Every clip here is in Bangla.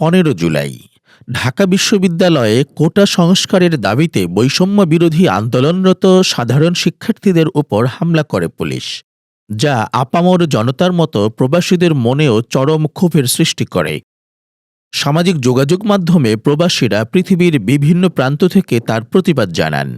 পনেরো জুলাই। ঢাকা বিশ্ববিদ্যালয়ে কোটা সংস্কারের দাবিতে বৈষম্য বিরোধী আন্দোলনরত সাধারণ শিক্ষার্থীদের উপর হামলা করে পুলিশ, যা আপামর জনতার মতো প্রবাসীদের মনেও চরম ক্ষোভের সৃষ্টি করে। সামাজিক যোগাযোগ মাধ্যমে প্রবাসীরা পৃথিবীর বিভিন্ন প্রান্ত থেকে তার প্রতিবাদ জানান।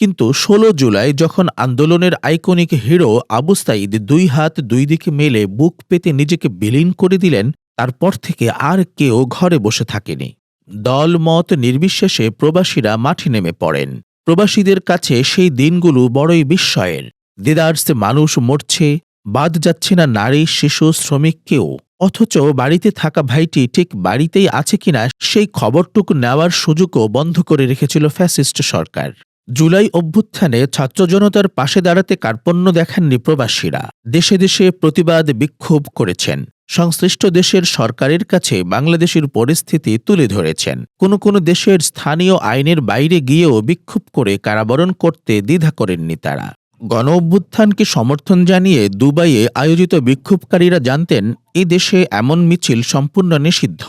কিন্তু ১৬ জুলাই যখন আন্দোলনের আইকনিক হিরো আবু দুই হাত দুই দিকে মেলে বুক পেতে নিজেকে বিলীন করে দিলেন তারপর থেকে আর কেউ ঘরে বসে থাকেনি। দল মত নির্বিশেষে প্রবাসীরা মাঠে নেমে পড়েন। প্রবাসীদের কাছে সেই দিনগুলো বড়ই বিস্ময়ের। দেদার্সে মানুষ মরছে, বাদ যাচ্ছে না নারী, শিশু, শ্রমিক কেউ। অথচ বাড়িতে থাকা ভাইটি ঠিক বাড়িতেই আছে কিনা সেই খবরটুকু নেওয়ার সুযোগও বন্ধ করে রেখেছিল ফ্যাসিস্ট সরকার। জুলাই অভ্যুত্থানে ছাত্র জনতার পাশে দাঁড়াতে কার্পণ্য দেখাননি প্রবাসীরা। দেশে দেশে প্রতিবাদ বিক্ষোভ করেছেন। সংশ্লিষ্ট দেশের সরকারের কাছে বাংলাদেশের পরিস্থিতি তুলে ধরেছেন। কোনো কোনো দেশের স্থানীয় আইনের বাইরে গিয়েও বিক্ষোভ করে কারাবরণ করতে দ্বিধা করেননি তারা। গণ অভ্যুত্থানকে সমর্থন জানিয়ে দুবাইয়ে আয়োজিত বিক্ষোভকারীরা জানতেন এই দেশে এমন মিছিল সম্পূর্ণ নিষিদ্ধ।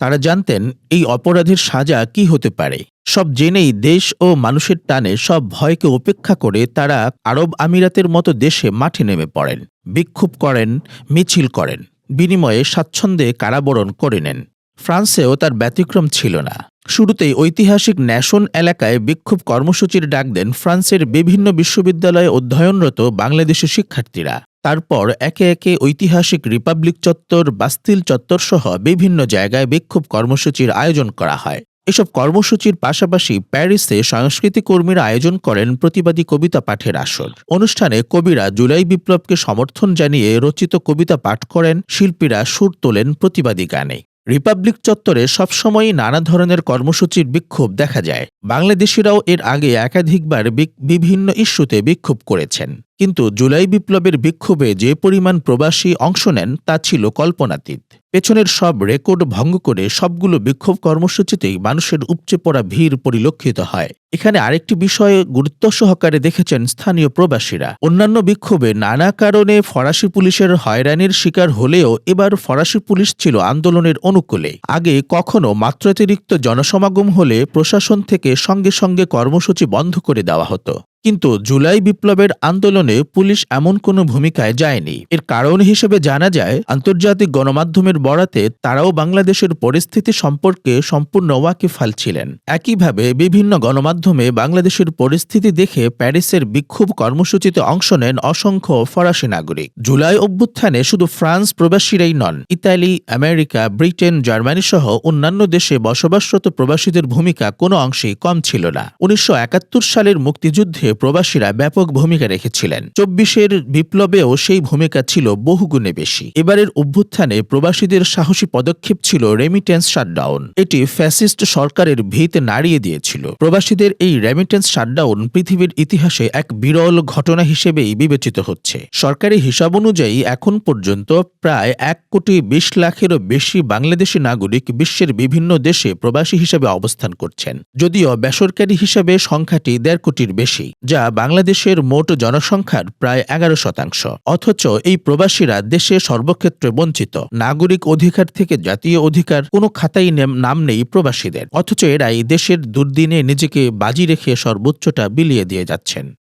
তারা জানতেন, এই অপরাধের সাজা কি হতে পারে। সব জেনেই দেশ ও মানুষের টানে সব ভয়কে উপেক্ষা করে তারা আরব আমিরাতের মতো দেশে মাঠে নেমে পড়েন। বিক্ষোভ করেন, মিছিল করেন। বিনিময়ে স্বাচ্ছন্দ্যে কারাবরণ করে নেন। ফ্রান্সেও তার ব্যতিক্রম ছিল না। শুরুতেই ঐতিহাসিক ন্যাশন এলাকায় বিক্ষোভ কর্মসূচির ডাক দেন ফ্রান্সের বিভিন্ন বিশ্ববিদ্যালয়ে অধ্যয়নরত বাংলাদেশি শিক্ষার্থীরা। তারপর একে একে ঐতিহাসিক রিপাবলিক চত্বর, বাস্তিল চত্বরসহ বিভিন্ন জায়গায় বিক্ষোভ কর্মসূচির আয়োজন করা হয়। এসব কর্মসূচির পাশাপাশি প্যারিসে সংস্কৃতি কর্মীরা আয়োজন করেন প্রতিবাদী কবিতা পাঠের আসর। অনুষ্ঠানে কবিরা জুলাই বিপ্লবকে সমর্থন জানিয়ে রচিত কবিতা পাঠ করেন, শিল্পীরা সুর তোলেন প্রতিবাদী গানে। রিপাবলিক চত্বরে সবসময়ই নানা ধরনের কর্মসূচির বিক্ষোভ দেখা যায়। বাংলাদেশিরাও এর আগে একাধিকবার বিভিন্ন ইস্যুতে বিক্ষোভ করেছেন। কিন্তু জুলাই বিপ্লবের বিক্ষোভে যে পরিমাণ প্রবাসী অংশ নেন তা ছিল কল্পনাতীত। পেছনের সব রেকর্ড ভঙ্গ করে সবগুলো বিক্ষোভ কর্মসূচিতেই মানুষের উপচে পড়া ভিড় পরিলক্ষিত হয়। এখানে আরেকটি বিষয়ে গুরুত্ব সহকারে দেখেছেন স্থানীয় প্রবাসীরা। অন্যান্য বিক্ষোভে নানা কারণে ফরাসি পুলিশের হয়রানির শিকার হলেও এবার ফরাসি পুলিশ ছিল আন্দোলনের অনুকূলে। আগে কখনো মাত্রাতিরিক্ত জনসমাগম হলে প্রশাসন থেকে সঙ্গে সঙ্গে কর্মসূচি বন্ধ করে দেওয়া হতো। কিন্তু জুলাই বিপ্লবের আন্দোলনে পুলিশ এমন কোনো ভূমিকায় যায়নি। এর কারণ হিসেবে জানা যায়, আন্তর্জাতিক গণমাধ্যমের বরাতে তারাও বাংলাদেশের পরিস্থিতি সম্পর্কে সম্পূর্ণ ওয়াকিফাল ছিলেন। একইভাবে বিভিন্ন গণমাধ্যমে বাংলাদেশের পরিস্থিতি দেখে প্যারিসের বিক্ষোভ কর্মসূচিতে অংশ নেন অসংখ্য ফরাসি নাগরিক। জুলাই অভ্যুত্থানে শুধু ফ্রান্স প্রবাসীরাই নন, ইতালি, আমেরিকা, ব্রিটেন, জার্মানি সহ অন্যান্য দেশে বসবাসরত প্রবাসীদের ভূমিকা কোনো অংশেই কম ছিল না। উনিশশো একাত্তর সালের মুক্তিযুদ্ধে প্রবাসীরা ব্যাপক ভূমিকা রেখেছিলেন। চব্বিশের বিপ্লবেও সেই ভূমিকা ছিল বহুগুণে বেশি। এবারের অভ্যুত্থানে প্রবাসীদের সাহসী পদক্ষেপ ছিল রেমিটেন্স শাটডাউন এটি ফ্যাসিস্ট সরকারের ভিত নাড়িয়ে দিয়েছিল। প্রবাসীদের এই রেমিটেন্স শাটডাউন পৃথিবীর ইতিহাসে এক বিরল ঘটনা হিসেবেই বিবেচিত হচ্ছে। সরকারি হিসাব অনুযায়ী এখন পর্যন্ত প্রায় এক কোটি বিশ লাখেরও বেশি বাংলাদেশি নাগরিক বিশ্বের বিভিন্ন দেশে প্রবাসী হিসেবে অবস্থান করছেন। যদিও বেসরকারি হিসাবে সংখ্যাটি দেড় কোটির বেশি। যা বাংলাদেশের মোট জনসংখ্যার প্রায় এগারো শতাংশ। অথচ এই প্রবাসীরা দেশে সর্বক্ষেত্রে বঞ্চিত। নাগরিক অধিকার থেকে জাতীয় অধিকার, কোনো খাতাই নাম নেই প্রবাসীদের। অথচ এরাই দেশের দুর্দিনে নিজেকে বাজি রেখে সর্বোচ্চটা বিলিয়ে দিয়ে যাচ্ছেন।